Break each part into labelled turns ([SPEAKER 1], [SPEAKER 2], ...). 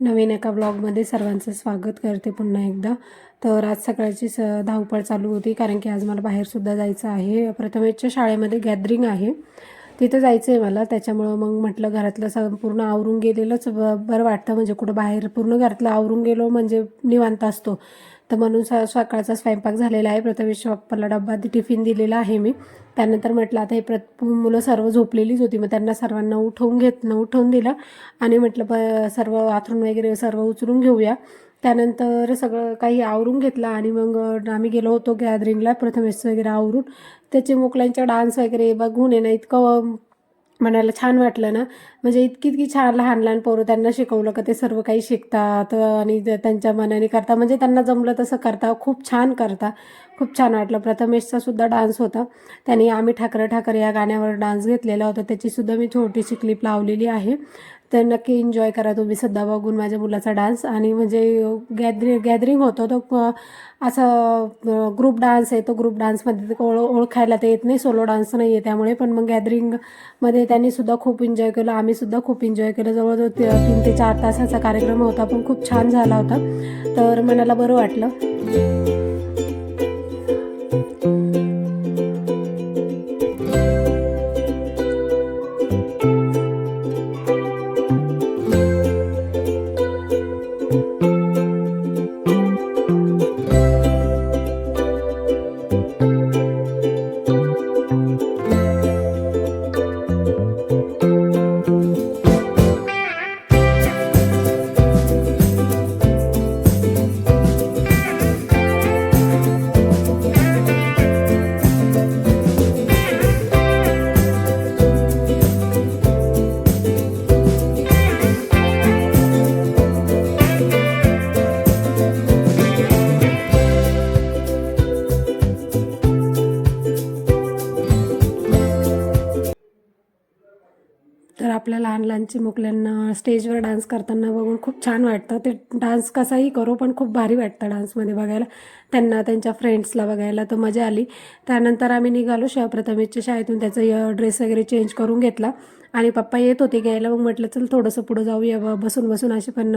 [SPEAKER 1] नवीन एका ब्लॉगमध्ये सर्वांचं स्वागत करते पुन्हा एकदा. तर आज सकाळची स धावपळ चालू होती कारण की आज मला बाहेरसुद्धा जायचं आहे. प्रथमेशच्या शाळेमध्ये गॅदरिंग आहे. तिथं जायचं आहे मला त्याच्यामुळं मग म्हटलं घरातलं संपूर्ण आवरून गेलेलंच ब बरं वाटतं. म्हणजे कुठं बाहेर पूर्ण घरातलं आवरून गेलो म्हणजे निवांत असतो. तर म्हणून स सकाळचा स्वयंपाक झालेला आहे. प्रथमेश पप्पाला डब्बा टिफिन दिलेला आहे मी. त्यानंतर म्हटलं आता हे प्रत मुलं सर्व झोपलेलीच होती. मग त्यांना सर्वांना उठवून घेतलं उठवून दिलं. आणि म्हटलं प सर्व आथरून वगैरे सर्व उचलून घेऊया. त्यानंतर सगळं काही आवरून घेतलं. आणि मग आम्ही गेलो होतो गॅदरिंगला प्रथमेश वगैरे आवरून. त्याचे मोकल्यांचा डान्स वगैरे बघून येणं इतकं म्हणायला छान वाटलं ना. म्हणजे इतकी इतकी छान लहान लहान पोरं त्यांना शिकवलं का ते सर्व काही शिकतात आणि त्यांच्या मनाने करता म्हणजे त्यांना जमलं तसं करता खूप छान करता. खूप छान वाटलं. प्रथमेशचा सुद्धा डान्स होता. त्याने आम्ही ठाकरे ठाकरे या गाण्यावर डान्स घेतलेला होता. त्याचीसुद्धा मी छोटीशी क्लिप लावलेली आहे. तर नक्की एन्जॉय करा तुम्ही सध्या बघून माझ्या मुलाचा डान्स आणि म्हणजे गॅदरिंग गॅदरिंग होतो तो असा ग्रुप डान्स आहे. तो ग्रुप डान्समध्ये ओळ ओळखायला ते येत नाही. सोलो डान्स नाही आहे त्यामुळे. पण मग गॅदरिंगमध्ये त्यांनी सुद्धा खूप एन्जॉय केलं. आम्ही सुद्धा खूप एन्जॉय केलं. जवळजवळ ते- तीन ते चार तासाचा कार्यक्रम होता. पण खूप छान झाला होता. तर मनाला बरं वाटलं. आपल्या लहान लहान चिमुकल्यांना स्टेजवर डान्स करताना बघून खूप छान वाटतं. ते डान्स कसाही करू पण खूप भारी वाटतं डान्समध्ये बघायला. त्यांना त्यांच्या फ्रेंड्सला बघायला तर मजा आली. त्यानंतर आम्ही निघालो शिवप्रथमेशच्या शाळेतून. त्याचा ड्रेस वगैरे चेंज करून घेतला. आणि पप्पा येत होते घ्यायला. मग म्हटलं चल थोडंसं पुढं जाऊया. बसून बसून असे पण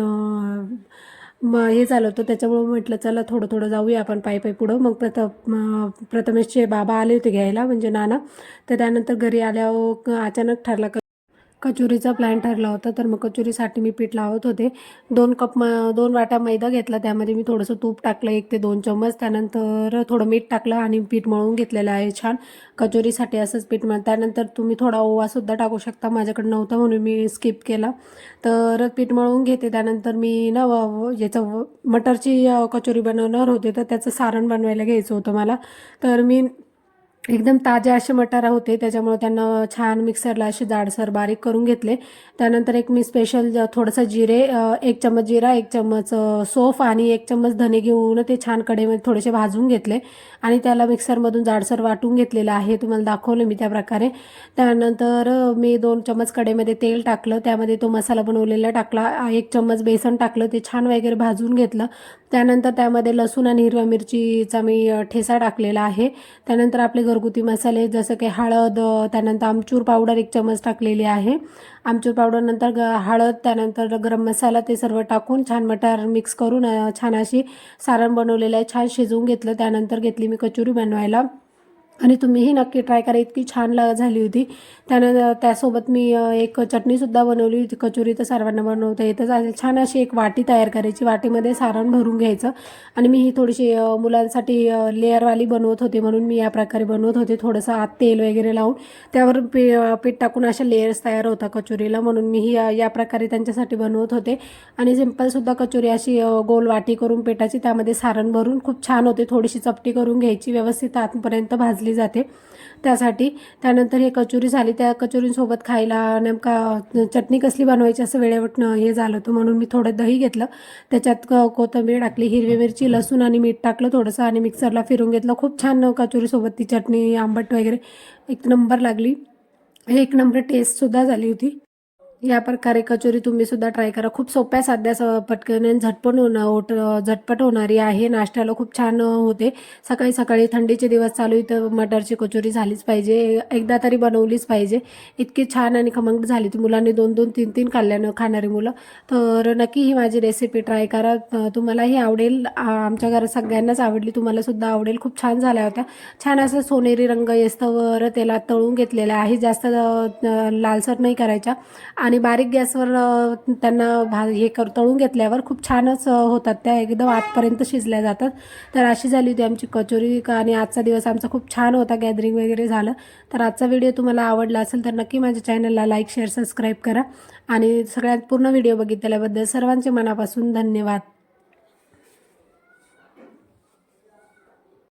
[SPEAKER 1] मग हे झालं होतं. त्याच्यामुळं म्हटलं चला थोडं थोडं जाऊया आपण पायी पायी पुढं. मग प्रथ प्रथमेशचे बाबा आले होते घ्यायला म्हणजे नाना. तर त्यानंतर घरी आल्यावर अचानक ठरला कचोरीचा प्लॅन ठरला होता तर मग कचोरीसाठी मी पीठ लावत होते. दोन कप म दोन वाट्या मैदा घेतला त्यामध्ये मी थोडंसं तूप टाकलं एक ते दोन चम्मच. त्यानंतर थोडं मीठ टाकलं आणि पीठ मळून घेतलेलं आहे छान. कचोरीसाठी असंच पीठ मळ त्यानंतर तुम्ही थोडा ओवासुद्धा टाकू शकता माझ्याकडे नव्हता म्हणून मी स्किप केला. तर पीठ मळून घेते त्यानंतर मी ना याचं मटरची कचोरी बनवणार होते तर त्याचं सारण बनवायला घ्यायचं होतं मला. तर मी एकदम ताजे असे मटारा होते त्याच्यामुळे त्यांना छान मिक्सरला असे जाडसर बारीक करून घेतले. त्यानंतर एक मी स्पेशल ज- थोडंसं जिरे एक चम्मच जिरा एक चम्मच सोफ आणि एक चम्मच धने घेऊन ते छान कढईमध्ये थोडेसे भाजून घेतले. आणि त्याला मिक्सरमधून जाडसर वाटून घेतलेलं आहे तुम्हाला दाखवलं मी त्या प्रकारे त्यानंतर मी दोन चम्मच कडेमध्ये तेल टाकलं त्यामध्ये तो मसाला बनवलेला टाकला एक चम्मच बेसन टाकलं ते छान वगैरे भाजून घेतलं. त्यानंतर त्यामध्ये लसूण आणि हिरव्या मिरचीचा मी ठेसा टाकलेला आहे. त्यानंतर आपले घर घरगुती मसाले जसं की हळद त्यानंतर आमचूर पावडर एक चमच टाकलेली आहे. आमचूर पावडर नंतर ग हळद त्यानंतर गरम मसाला ते सर्व टाकून छान मटार मिक्स करून छान अशी सारण बनवलेलं आहे. छान शिजवून घेतलं त्यानंतर घेतली मी कचोरी बनवायला. आणि तुम्हीही नक्की ट्राय करा. इतकी छान ला झाली होती. त्यानं त्यासोबत मी एक चटणीसुद्धा बनवली होती. कचोरी तर सर्वांना बनवता येतच छान अशी एक वाटी तयार करायची. वाटीमध्ये सारण भरून घ्यायचं. आणि मी ही थोडीशी मुलांसाठी लेअरवाली बनवत होते म्हणून मी या प्रकारे बनवत होते. थोडंसं आत तेल वगैरे लावून. त्यावर पी पीठ टाकून अशा लेअर्स तयार होता कचोरीला म्हणून मी ही या प्रकारे त्यांच्यासाठी बनवत होते. आणि सिम्पलसुद्धा कचोरी अशी गोल वाटी करून पेटाची त्यामध्ये सारण भरून खूप छान होते. थोडीशी चपटी करून घ्यायची. व्यवस्थित आतपर्यंत भाजली जाते. त्यासाठी त्यानंतर हे कचोरी झाली. त्या कचोरींसोबत खायला नेमका चटणी कसली बनवायची असं वेळेवर हे झालं होतं. म्हणून मी थोडं दही घेतलं. त्याच्यात कोथंबीर टाकली हिरवी मिरची लसूण आणि मीठ टाकलं थोडंसं आणि मिक्सरला फिरून घेतलं. खूप छान कचोरीसोबत ती चटणी आंबट वगैरे एक नंबर लागली. एक नंबर टेस्टसुद्धा झाली होती. या प्रकारे कचोरी तुम्ही सुद्धा ट्राय करा. खूप सोप्या साध्या स पटकन आणि झटपट होणं ओट झटपट होणारी आहे. नाश्त्याला खूप छान होते. सकाळी सकाळी थंडीचे दिवस चालू इथं तर कचोरी झालीच पाहिजे. एकदा तरी बनवलीच पाहिजे. इतकी छान आणि खमंग झाली ती मुलांनी दोन दोन तीन तीन खाल्ल्यानं खाणारी मुलं. तर नक्की ही माझी रेसिपी ट्राय करा. तुम्हालाही आवडेल. आमच्या घरात सगळ्यांनाच आवडली. तुम्हाला सुद्धा आवडेल. खूप छान झाल्या होत्या. छान असं सोनेरी रंग येस्तवर तेलात तळून घेतलेला आहे. जास्त लालसर नाही करायच्या. आणि आणि बारीक गॅसवर त्यांना भा हे कर तळून घेतल्यावर खूप छानच होतात. त्या एकदम आतपर्यंत शिजल्या जातात. तर अशी झाली होती आमची कचोरी का आणि आजचा दिवस आमचा खूप छान होता. गॅदरिंग वगैरे झालं. तर आजचा व्हिडिओ तुम्हाला आवडला असेल तर नक्की माझ्या चॅनलला लाईक शेअर सबस्क्राईब करा. आणि सगळ्यात पूर्ण व्हिडिओ बघितल्याबद्दल सर्वांचे मनापासून धन्यवाद.